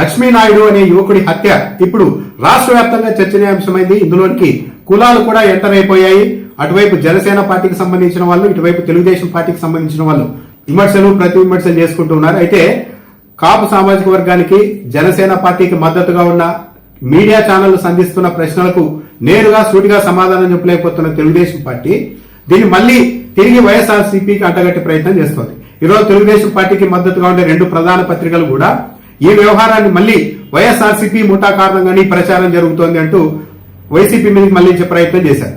లక్ష్మీనాయుడు అనే యువకుడి హత్య ఇప్పుడు రాష్ట్ర వ్యాప్తంగా చర్చనీయాంశమైంది. ఇందులోనికి కులాలు కూడా ఎంటర్ అయిపోయాయి. అటువైపు జనసేన పార్టీకి సంబంధించిన వాళ్ళు ఇటువైపు తెలుగుదేశం పార్టీకి సంబంధించిన వాళ్ళు విమర్శలు ప్రతి విమర్శలు చేసుకుంటూ ఉన్నారు. అయితే కాపు సామాజిక వర్గానికి జనసేన పార్టీకి మద్దతుగా ఉన్న మీడియా ఛానళ్ళు సంధిస్తున్న ప్రశ్నలకు నేరుగా సూటిగా సమాధానం చెప్పలేకపోతున్న తెలుగుదేశం పార్టీ దీన్ని మళ్ళీ తిరిగి వైఎస్ఆర్సీపీకి అంటగట్టే ప్రయత్నం చేస్తోంది. ఈరోజు తెలుగుదేశం పార్టీకి మద్దతుగా ఉండే రెండు ప్రధాన పత్రికలు కూడా ఈ వ్యవహారాన్ని మళ్ళీ వైఎస్ఆర్సీపీ ముఠా కారణంగానే ప్రచారం జరుగుతోంది అంటూ వైసీపీ మీదకి మళ్ళించే ప్రయత్నం చేశారు.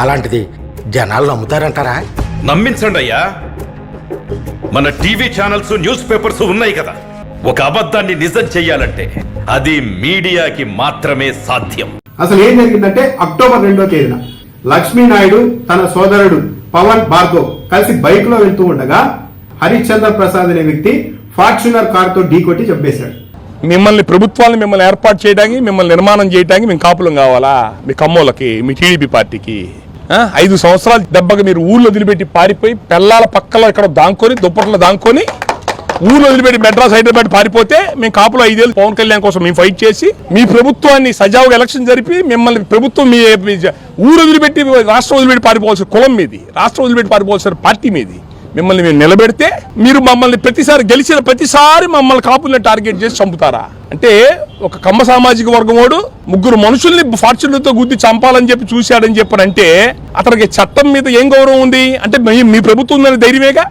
అలాంటిది జనాలు నమ్ముతారంటారా? నమ్మించండి అయ్యా. మన టీవీ ఛానల్స్ న్యూస్ పేపర్స్ ఉన్నాయి కదా. ఒక అబద్ధాన్ని నిజం చెయ్యాలంటే అది మీడియాకి మాత్రమే సాధ్యం. అసలు ఏం జరిగిందంటే అక్టోబర్ రెండో తేదీన లక్ష్మీనాయుడు తన సోదరుడు పవన్ భార్గవ్ కలిసి బైక్లో వెళ్తూ ఉండగా హరిశ్చంద్ర ప్రసాద్ అనే వ్యక్తి ఫార్చునర్ కార్తో ఢీకొట్టి చంపేశాడు. మిమ్మల్ని ప్రభుత్వాన్ని మిమ్మల్ని ఏర్పాటు చేయడానికి మిమ్మల్ని నిర్మాణం చేయడానికి మేము కాపులం కావాలా? మీ కమ్మోళ్ళకి మీ టీడీపీ పార్టీకి? ఐదు సంవత్సరాలు దెబ్బకి మీరు ఊళ్ళో వదిలిపెట్టి పారిపోయి పెళ్ళాల పక్కలో ఇక్కడ దాంకొని దుప్పట్లో దాంకొని ఊళ్ళో వదిలిపెట్టి మెడ్రాస్ హైదరాబాద్ పారిపోతే మేము కాపులో ఐదేళ్ళు పవన్ కళ్యాణ్ కోసం మేము ఫైట్ చేసి మీ ప్రభుత్వాన్ని సజావుగా ఎలక్షన్ జరిపి మిమ్మల్ని ప్రభుత్వం మీ మీ ఊరు వదిలిపెట్టి రాష్ట్రం వదిలిపెట్టి పారిపోవాల్సిన కులం మీది రాష్ట్రం వదిలిపెట్టి పారిపోవాల్సిన పార్టీ మీది. మిమ్మల్ని మేము నిలబెడితే మీరు మమ్మల్ని ప్రతిసారి గెలిచిన ప్రతిసారి మమ్మల్ని కాపుల్ని టార్గెట్ చేసి చంపుతారా? అంటే ఒక కమ్మ సామాజిక వర్గం వాడు ముగ్గురు మనుషుల్ని ఫార్చులతో గుద్ది చంపాలని చెప్పి చూశాడని చెప్పారంటే అతనికి చట్టం మీద ఏం గౌరవం ఉంది? అంటే మీ- మీ ప్రభుత్వం ఉందని ధైర్యమేగా?